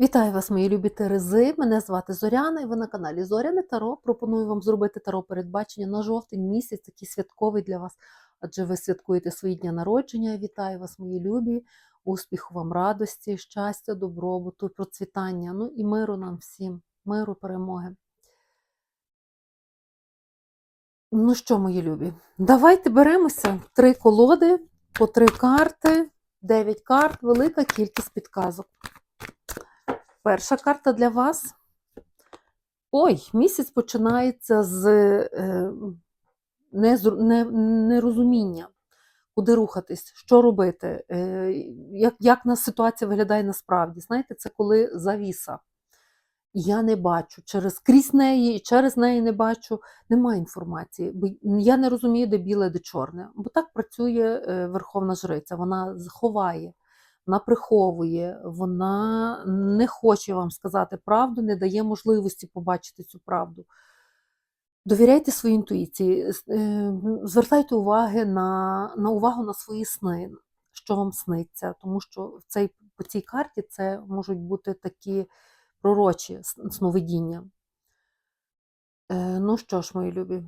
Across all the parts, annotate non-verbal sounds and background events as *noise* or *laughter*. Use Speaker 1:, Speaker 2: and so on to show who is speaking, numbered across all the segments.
Speaker 1: Вітаю вас, мої любі Терези. Мене звати Зоряна, і ви на каналі Зоряне Таро. Пропоную вам зробити таро передбачення на жовтень місяць, такий святковий для вас, адже ви святкуєте свої дні народження. Вітаю вас, мої любі, успіху вам, радості, щастя, добробуту, процвітання. Ну і миру нам всім, миру, перемоги. Ну що, мої любі, давайте беремося три колоди по три карти, дев'ять карт, велика кількість підказок. Перша карта для вас. Ой, місяць починається з е, незру- не, нерозуміння, куди рухатись, що робити, е, як, як на ситуація виглядає насправді. Знаєте, це коли завіса. Я не бачу через крізь неї і через неї не бачу, немає інформації. Бо я не розумію, де біле, де чорне. Бо так працює е, Верховна Жриця. Вона ховає, вона приховує, вона не хоче вам сказати правду, не дає можливості побачити цю правду. Довіряйте своїй інтуїції, е, звертайте уваги на, на увагу на свої сни, що вам сниться, тому що в цей, по цій карті це можуть бути такі пророчі сновидіння. Е, Ну що ж, мої любі,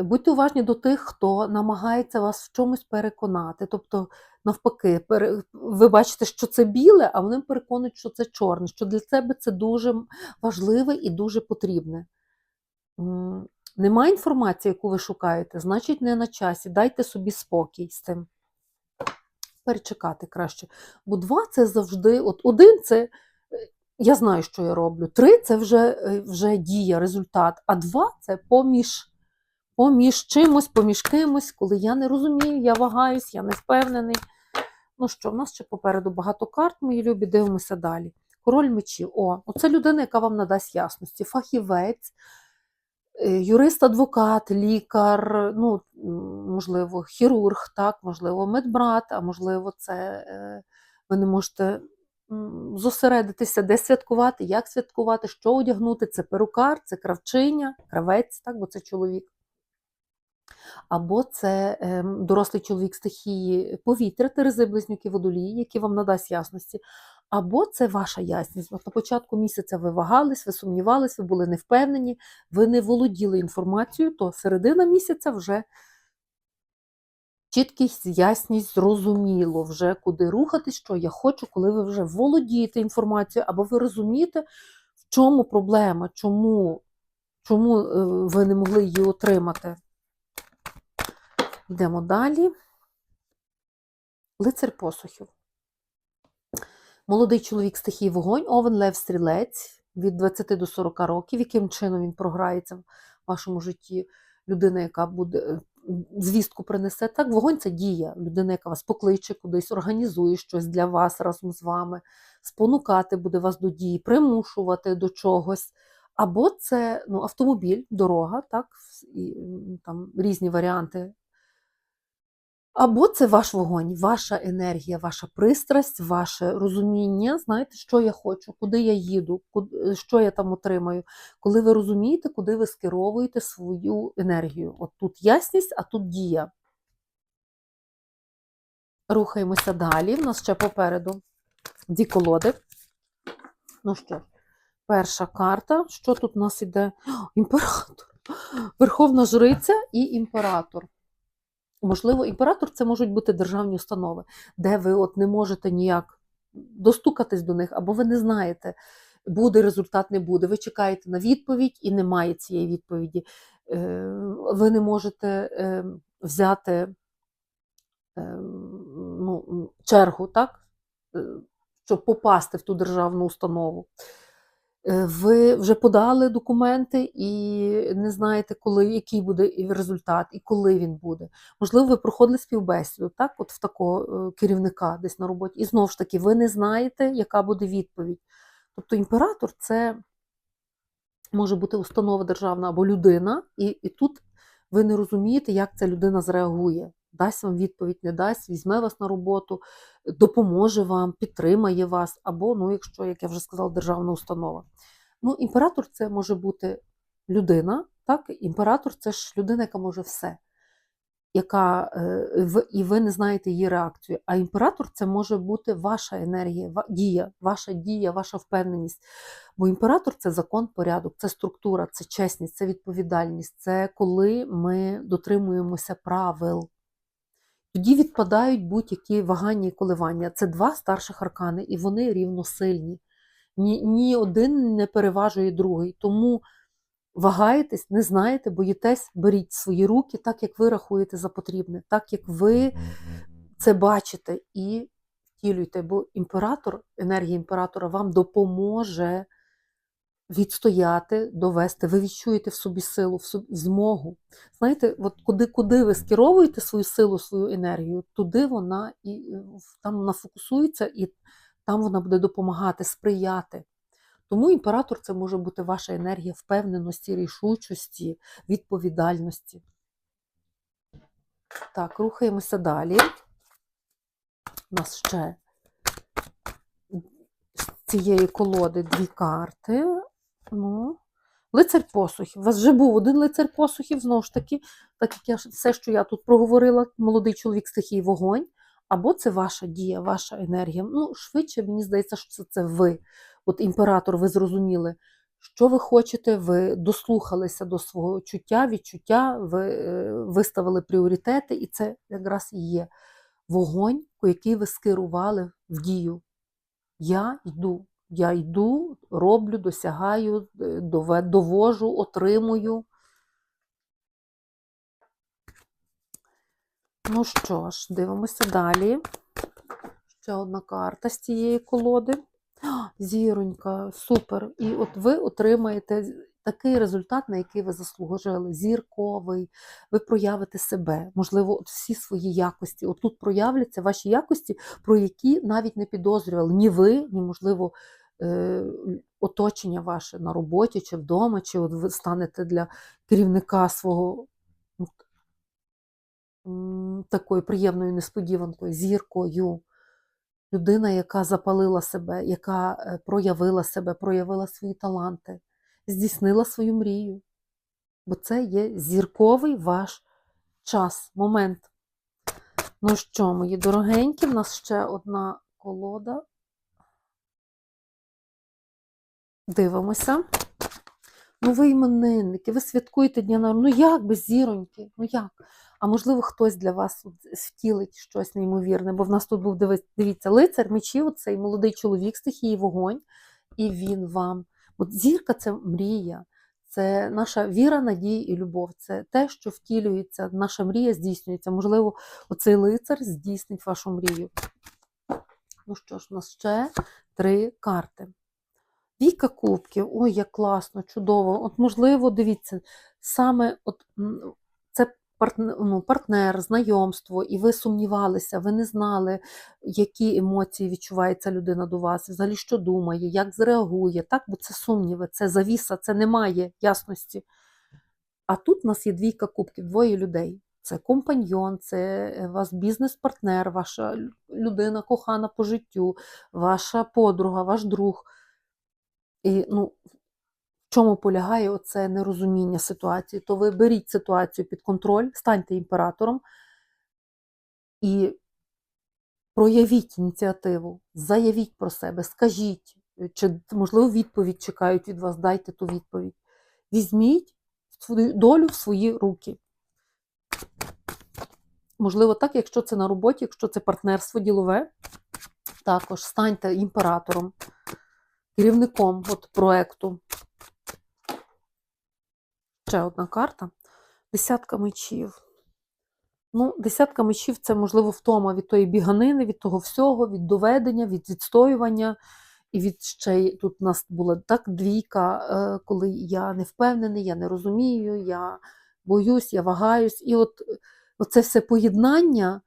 Speaker 1: будьте уважні до тих, хто намагається вас в чомусь переконати. Тобто, навпаки, ви бачите, що це біле, а вони переконують, що це чорне, що для тебе це дуже важливе і дуже потрібне. М, Немає інформації, яку ви шукаєте, значить, не на часі. Дайте собі спокій з цим. Перечекати краще. Бо два це завжди, от один це е, я знаю, що я роблю. Три це вже, е, вже дія, результат, а два це поміж, поміж чимось, поміж кимось, коли я не розумію, я вагаюсь, я не впевнений. Ну що, в нас ще попереду багато карт, мої любі, дивимося далі. Король мечів. О, оце людина, яка вам надасть ясності. Фахівець, е, юрист-адвокат, лікар, ну, можливо, хірург, так, можливо, медбрат, а можливо, це е, ви не можете зосередитися, де святкувати, як святкувати, що одягнути. Це перукар, це кравчиня, кравець, так, бо це чоловік. Або це ем, дорослий чоловік стихії повітря, терези, близнюки, водолії, які вам надасть ясності. Або це ваша ясність. От на початку місяця ви вагались, ви сумнівались, ви були невпевнені, ви не володіли інформацією, то середина місяця вже чіткість, ясність, зрозуміло, вже куди рухатись, що я хочу, коли ви вже володієте інформацією, або ви розумієте, в чому проблема, чому, чому е, ви не могли її отримати. Йдемо далі. Лицар посухів. Молодий чоловік стихії вогонь, овен лев стрілець від 20 до 40 років. Яким чином він програється в вашому житті? Людина, яка буде е, звістку принесе. Так, вогонь це дія. Людина, яка вас покличе кудись, організує щось для вас разом з вами, спонукати буде вас до дії, примушувати до чогось. Або це ну, автомобіль, дорога, так, і, там різні варіанти або це ваш вогонь, ваша енергія, ваша пристрасть, ваше розуміння, знаєте, що я хочу, куди я їду, що я там отримаю. Коли ви розумієте, куди ви скеровуєте свою енергію. От тут ясність, а тут дія. Рухаємося далі. У нас ще попереду дві колоди. Ну що, перша карта. Що тут у нас іде? О, Імператор. Верховна жриця і імператор. Можливо, імператор це можуть бути державні установи, де ви от не можете ніяк достукатись до них, або ви не знаєте, буде результат, не буде. Ви чекаєте на відповідь і немає цієї відповіді. Е, Ви не можете е, взяти е, ну, чергу, так? щоб попасти в ту державну установу. Е, Ви вже подали документи і не знаєте, коли, який буде результат, і коли він буде. Можливо, ви проходили співбесіду, так, от в такого е, керівника десь на роботі. І знову ж таки, ви не знаєте, яка буде відповідь. Тобто імператор це може бути установа державна або людина, і, і тут ви не розумієте, як ця людина зреагує. Дасть вам відповідь, не дасть, візьме вас на роботу, допоможе вам, підтримає вас, або, ну, якщо, як я вже сказала, державна установа. Ну, імператор це може бути людина, так? Імператор це ж людина, яка може все. яка е, і ви не знаєте її реакцію. А імператор це може бути ваша енергія, дія, ваша дія, ваша впевненість. Бо імператор це закон, порядок, це структура, це чесність, це відповідальність, це коли ми дотримуємося правил. Тоді відпадають будь-які вагання і коливання. Це два старших аркани, і вони рівносильні. Ні, ні один не переважує другий. Тому вагаєтесь, не знаєте, боїтесь, беріть свої руки, так як ви рахуєте за потрібне, так як ви це бачите і втілюйте. Бо імператор, енергія імператора вам допоможе відстояти, довести. Ви відчуєте в собі силу, в собі змогу. Знаєте, от куди, куди ви скеровуєте свою силу, свою енергію, туди вона і е, там вона фокусується, і там вона буде допомагати, сприяти. Тому імператор це може бути ваша енергія впевненості, рішучості, відповідальності. Так, рухаємося далі. У нас ще з цієї колоди дві карти. Ну, лицар посухів. У вас вже був один лицар посухів, знову ж таки, так як я все, що я тут проговорила, молодий чоловік стихії вогонь, або це ваша дія, ваша енергія. Ну, швидше, мені здається, що це, це ви. От імператор, ви зрозуміли, що ви хочете, ви дослухалися до свого чуття, відчуття, ви е, виставили пріоритети, і це якраз і є вогонь, який ви скерували в дію. Я йду, я йду, роблю, досягаю, е, довожу, отримую. Ну що ж, дивимося далі. Ще одна карта з цієї колоди. Зіронька, супер. І от ви отримаєте такий результат, на який ви заслужили. Зірковий, ви проявите себе, можливо, от всі свої якості. От тут проявляться ваші якості, про які навіть не підозрювали ні ви, ні, можливо, оточення ваше на роботі чи вдома, чи от ви станете для керівника свого ну, такою приємною несподіванкою, зіркою. Людина, яка запалила себе, яка е, проявила себе, проявила свої таланти, здійснила свою мрію. Бо це є зірковий ваш час, момент. Ну що, мої дорогенькі, в нас ще одна колода. Дивимося. Ну, ви іменинники, ви святкуєте дня народження. Ну як без зіроньки? Ну як? А можливо, хтось для вас втілить щось неймовірне, бо в нас тут був дивіться, лицар мечів, цей молодий чоловік стихії вогонь, і він вам. От зірка це мрія, це наша віра, надія і любов. Це те, що втілюється, наша мрія здійснюється. Можливо, оцей лицар здійснить вашу мрію. Ну що ж, у нас ще три карти. Віка кубків, ой, як класно, чудово. От, можливо, дивіться, саме от, це партнер, ну, партнер, знайомство, і ви сумнівалися, ви не знали, які емоції відчуває ця людина до вас, взагалі що думає, як зреагує. Так, бо це сумніви, це завіса, це немає ясності. А тут у нас є двійка кубків, двоє людей. Це компаньйон, це е, вас бізнес-партнер, ваша людина кохана по життю, ваша подруга, ваш друг. І ну, в чому полягає оце нерозуміння ситуації? То ви беріть ситуацію під контроль, станьте імператором і проявіть ініціативу, заявіть про себе, скажіть, е, чи, можливо, відповідь чекають від вас, дайте ту відповідь. Візьміть свою долю в свої руки. Можливо, так, якщо це на роботі, якщо це партнерство ділове, також станьте імператором, керівником от проекту. Ще одна карта. Десятка мечів. Ну, десятка мечів це, можливо, втома від тої біганини, від того всього, від доведення, від відстоювання. І від ще й- тут у нас була так двійка, е, коли я не впевнений, я не розумію, я боюсь, я вагаюсь. І от е, оце все поєднання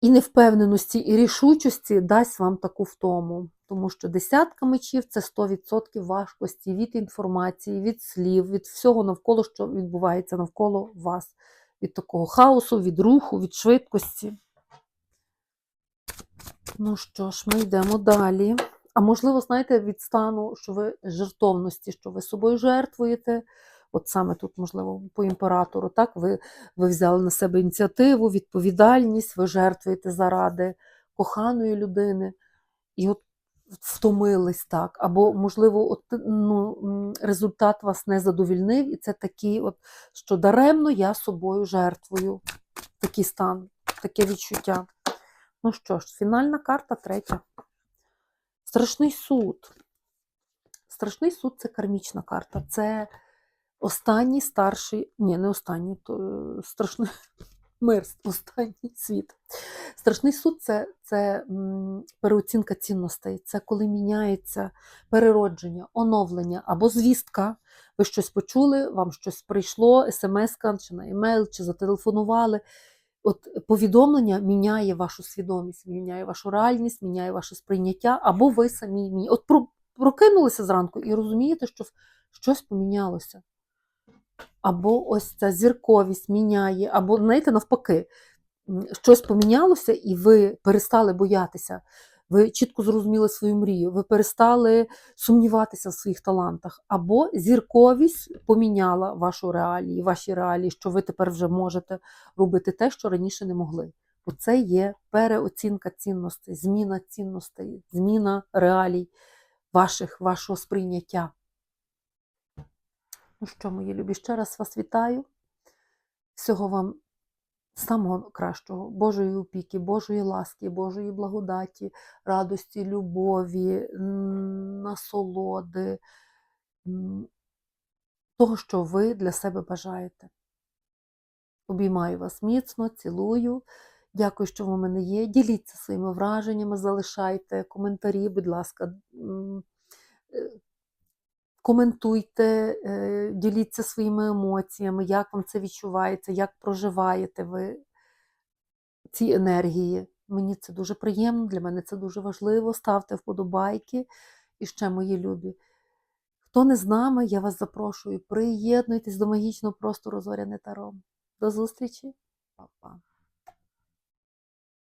Speaker 1: і невпевненості, і рішучості дасть вам таку втому. Тому що десятка мечів це 100% важкості від інформації, від слів, від всього навколо, що відбувається навколо вас. Від такого хаосу, від руху, від швидкості. Ну що ж, ми йдемо далі. А можливо, знаєте, від стану, що ви жертовності, що ви собою жертвуєте, от саме тут, можливо, по імператору, так, ви, ви взяли на себе ініціативу, відповідальність, ви жертвуєте заради коханої людини, і от втомились так. Або, можливо, от, ну, результат вас не задовільнив, і це такий, от, що даремно я собою жертвую. Такий стан, таке відчуття. Ну що ж, фінальна карта третя. Страшний суд. Страшний суд це кармічна карта. Це останній старший, ні, не останній, то е, страшний *laughs* мир, останній світ. Страшний суд це, це переоцінка цінностей, це коли міняється переродження, оновлення або звістка. Ви щось почули, вам щось прийшло, смс чи на емейл, чи зателефонували. От повідомлення міняє вашу свідомість, міняє вашу реальність, міняє ваше сприйняття, або ви самі міняєте. От прокинулися зранку і розумієте, що щось помінялося. Або ось ця зірковість міняє, або, знаєте, навпаки, щось помінялося, і ви перестали боятися. Ви чітко зрозуміли свою мрію, ви перестали сумніватися в своїх талантах, або зірковість поміняла вашу реалії, ваші реалії, що ви тепер вже можете робити те, що раніше не могли. Оце є переоцінка цінностей, зміна цінностей, зміна реалій ваших, вашого сприйняття. Ну що, мої любі, ще раз вас вітаю. Всього вам самого кращого, Божої опіки, Божої ласки, Божої благодаті, радості, любові, насолоди, того, що ви для себе бажаєте. Обіймаю вас міцно, цілую. Дякую, що ви в мене є. Діліться своїми враженнями, залишайте коментарі, будь ласка. Коментуйте, е, діліться своїми емоціями, як вам це відчувається, як проживаєте ви ці енергії. Мені це дуже приємно, для мене це дуже важливо. Ставте вподобайки. І ще, мої любі. Хто не з нами, я вас запрошую. Приєднуйтесь до магічного простору Зоряне Таро. До зустрічі, Па-па.